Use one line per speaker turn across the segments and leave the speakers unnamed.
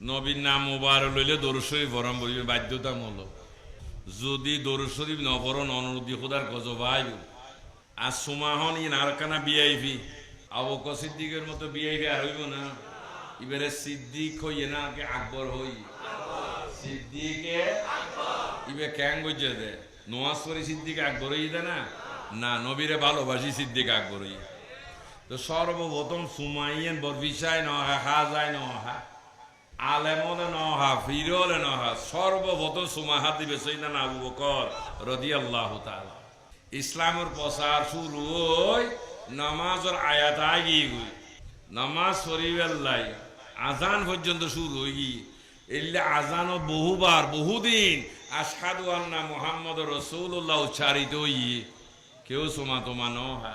নবীর নাম ওবার লইলে দরুশরীফ ভরম বলিবে, বাধ্যতামূলক। যদি দরুশরীফ নবরণ অনুরোধী খোদার গজবাই আর সুমাহন ইন আরকানা বিআইভি আবক সিদ্দিকের মতো বিআইভি আর হইব না। এবারে সিদ্দিক হইয়ে না, কে আকবর হই? সিদ্দিকে ইবে ক্যাং গইছে দে নোয়াজ সিদ্দিক আকবর হই দে না? না, নবীরে ভালোবাসি সিদ্দিক আকবর হই তো সর্বপ্রথম সুমাইয়েন বরবিশায় নহা হা যায় নহা নহা নহা ইসলামের প্রচার শুরু নামাজের আয়াত আগিয়ে গই। নামাজ শরীফেল্লাই আজান পর্যন্ত শুরু হয়ে গিয়ে এলে বহুবার, বহুদিন আসাদু আন্না মোহাম্মদ রসুল্লাহ উচ্চারিত কেউ সোমা তোমা নহা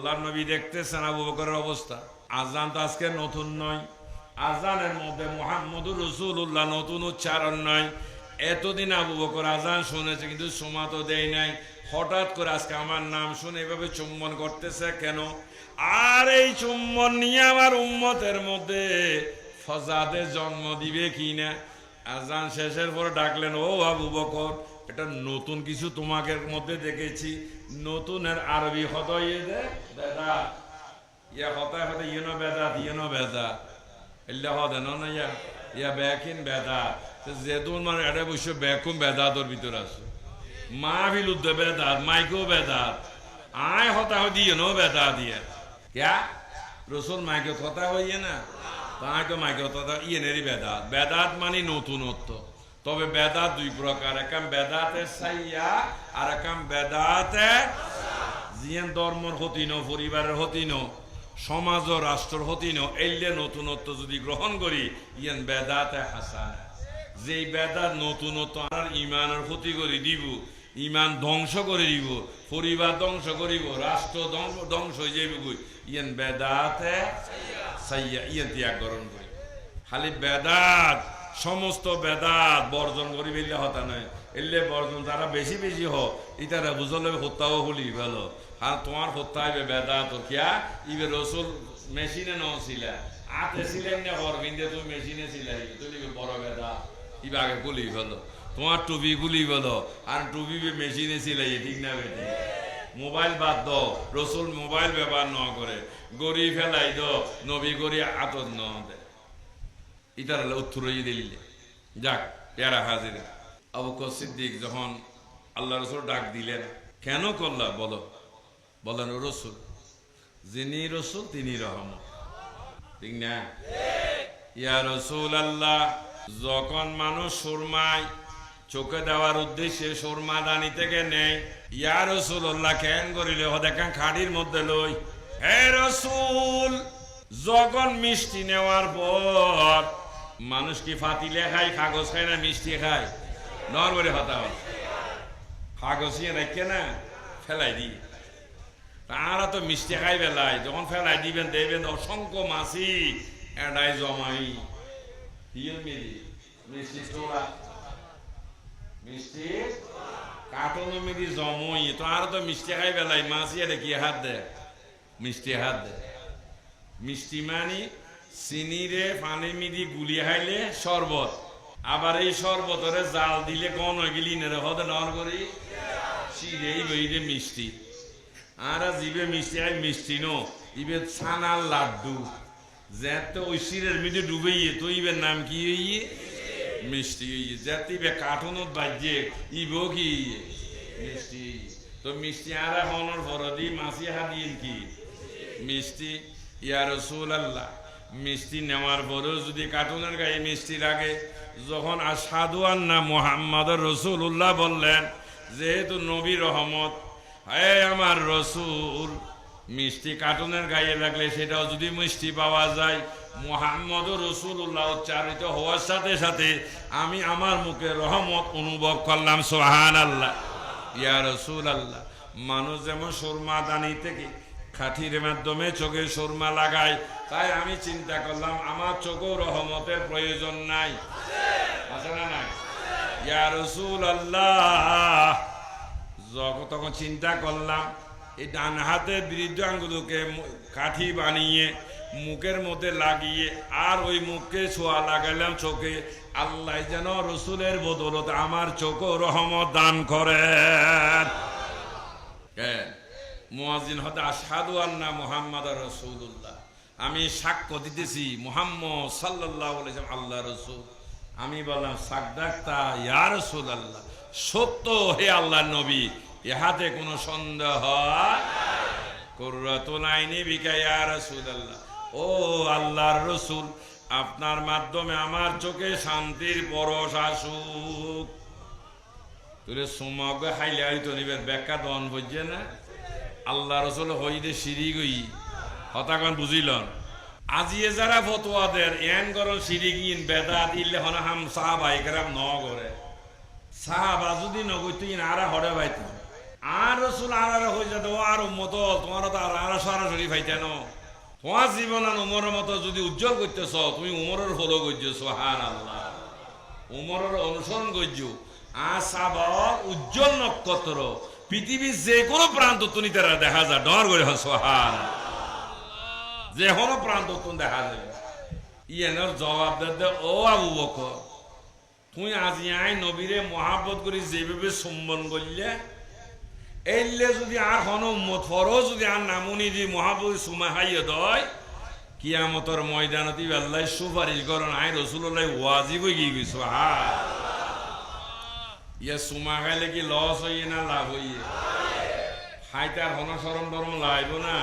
আল্লাহ নবী দেখতেছেন আবু বকরের অবস্থা। আজান তো আজকে নতুন নয়। আজানের মধ্যে মোহাম্মদুর রসুল্লাহ নতুন উচ্চারণ নয়। এতদিন আবু বকর আজান শুনেছে, কিন্তু সমা তো দেয় নাই। হঠাৎ করে আজকে আমার নাম শুনে এভাবে চুম্বন করতেছে কেন? আর এই চুম্বন নিয়ে আমার উম্মতের মধ্যে ফজাদে জন্ম দিবে কি না আজান শেষের পরে ডাকলেন, ও আবু বকর এটা নতুন কিছু তোমাকে মধ্যে দেখেছি। নতুনের আরবি ইয়ে দে বেদা। ইয়া ইয়েনো ইয়েনো বেদা এল্লা হদে না ইয়া ইয়া বেদা। মানে এটা মা বেদাত মাইকো বেদাত আয় হতা দিয়ে নো বেদা দিয়ে। মাইকে কথা হইয়ে না? মাইকে কথা ইয়ে বেদাত বেদাত মানে নতুনত্ব। তবে বেদাত দুই প্রকার একাম বেদাতে সাইয়া, আর একাম বেদাতে জিয়ান ধর্মর হতিন, পরিবারের হতিন, সমাজ ও রাষ্ট্র হতিন এলে নতুনত্ব যদি গ্রহণ করি, ইয়ান বেদাতে হাসান। যেই বেদাত নতুনত্ব আর ইমানের ক্ষতি করে দিব, ইমান ধ্বংস করে দিব, পরিবার ধ্বংস করিব, রাষ্ট্র ধ্বংস ধ্বংস হয়ে যাইব ইয়ান বেদাতে সাইয়া, ইয়ান ত্যাগ গ্রহণ করি খালি বেদাত সমস্ত বেদাত বর্জন করি বেলে হতা নয়। এলে বর্জন যারা বেশি বেশি হ ইতারা বুঝলে হত্যাও হলি ভালো। আর তোমার হত্যা হইবে বেদাত কিয়া ইবে রসুল মেশিনে নছিলা আতে ছিলেন না অরবিন্দে তুমি মেশিনে ছিলাই। তুই বড় বেদা ইবে আগে গুলি ভালো। তোমার টুপি গুলি ভালো, আর টুপি মেশিনে ছিলাই ঠিক না বেটি মোবাইল বাদ দ রসুল মোবাইল ব্যবহার ন করে। গড়ি ফেলাই দ নবী গড়ি আতর ন দে। ইতার উত্তর দিলে যাক পেয়ারা হাজির। আবু সিদ্দিক যখন আল্লাহ রসুল ডাক দিলেন, কেন করলা বলো? বলেন রসুল, যিনি রসুল তিনি রহমত। ঠিক না? ইয়া রসুল আল্লাহ যখন মানুষ সুরমায়, চোখে দেওয়ার উদ্দেশ্যে সুরমা দানি থেকে নেই ইয়া রসুল আল্লাহ কেন করিলে? দেখান খাড়ির মধ্যে লই। হে রসুল, যখন মিষ্টি নেওয়ার পর মানুষ কি ফাতিলে খায় কাগজ খায় না মিষ্টি খায়? নরবরে হতা হয়। কাগজ ইয়ে রেখে না ফেলাই দি। তারা তো মিষ্টি খাই বেলায়, যখন ফেলাই দিবেন, দেবেন, অসংখ্য মাছি এডাই জমাই। মিষ্টি চোরা মিষ্টি? কাটনো মেরি জমই। তো আর তো মিষ্টি খাই বেলাই মাছি এটা কি হাত দে মিষ্টি হাত দে মিষ্টি মানি চিনিরে পানি মিদি গুলি খাইলে শরবত আবার এই শরবতরে জাল দিলে কন গেলি নেরে হতে নর করি চিরেই বইরে মিষ্টি। আর জিবে মিষ্টি, আই মিষ্টি নো। ইবে ছানার লাড্ডু। যেতে ওই শিরের মিদে ডুবে ইয়ে। তো ইবের নাম কি ইয়ে? মিষ্টি ইয়ে। যেতে ইবে কাঠনত বাজে ইব কি ইয়ে? মিষ্টি তো মিষ্টি আর হনর ফরদি মাসি হাদিন কি? মিষ্টি। ইয়া রসুল আল্লাহ মিষ্টি নেওয়ার পরেও যদি কার্টুনের গায়ে মিষ্টি লাগে, যখন আসাদু আন্না মোহাম্মদ রসুল্লাহ বললেন, যেহেতু নবী রহমত, হে আমার রসুল, মিষ্টি কার্টুনের গায়ে লাগলে সেটাও যদি মিষ্টি পাওয়া যায় মোহাম্মদ রসুল্লাহ উচ্চারিত হওয়ার সাথে সাথে আমি আমার মুখে রহমত অনুভব করলাম সোহান আল্লাহ ইয়া রসুল আল্লাহ মানুষ যেমন সুরমা দানি থেকে খাঠির মাধ্যমে চোখে সুরমা লাগায়। তাই আমি চিন্তা করলাম, আমার চোখেও রহমতের প্রয়োজন নাই। আছে না নাই? রসুল আল্লাহ তখন চিন্তা করলাম, এই ডান হাতের বৃদ্ধ আঙ্গুলকে কাঠি বানিয়ে, মুখের মধ্যে লাগিয়ে, আর ওই মুখকে ছোঁয়া লাগাইলাম চোখে। আল্লাহ যেন রসুলের বদলত আমার চোখও রহমত দান করেন। মুয়াজিন হতে আসাদু আন্না মোহাম্মদ রসুল্লাহ আমি সাক্ষ্য দিতেছি মোহাম্মদ সাল্লাহ বলেছেন আল্লাহ রসুল। আমি বললাম সাকদাক্তা ইয়া রসুল আল্লাহ সত্য হে আল্লাহ নবী, ইহাতে কোনো সন্দেহ আল্লাহ ও আল্লাহর রসুল, আপনার মাধ্যমে আমার চোখে শান্তির পরশ আসুক। তোরে সুমগ হাইলে হইতো নিবের ব্যাখ্যা দন বুঝছে না। আল্লাহ রসুল হইদে সিঁড়ি গই। হতাকন বুঝিলন। আজিয়ে যারা ফতোয়াদের এন গরল সিঁড়ি গিন বেদাত ইল্লে হাম সাহাবা একরাম ন করে সাহাবা যদি নগৈতো ইন আরা হরে পাইতো আর রসুল আর আর হয়ে যেত আর মত তোমার তো আর আর সরাসরি পাইতেন তোমার জীবন উমরের মতো যদি উজ্জ্বল করতেছ, তুমি উমরের হলো করছ হার আল্লাহ উমরের অনুসরণ করছ আর সাবার উজ্জ্বল নক্ষত্র। পৃথিবীর যে কোনো প্রান্ত তুমি তারা দেখা যায়। ডর করে সোহান। যে কোনো প্রান্ত তুমি দেখা যায়। ইয়েনের জবাব দে ও আবু বকর, তুই আজি আই নবীরে মহাব্বত করি যেভাবে সম্মান করলে এইলে যদি আর হন উম্মত ফরও যদি আর নামুনি দি মহাব্বত সুমা হাইয়ে দয়, কিয়ামতর ময়দানতি আল্লাহ সুপারিশ করন, আই রসুল্লাহ ওয়াজি কই গিয়ে গেছো হা ইয়া সুমা খাইলে কি লস হইয়ে না লাভ হইয়ে। হাইতার হন সরম ধরম লাইব না।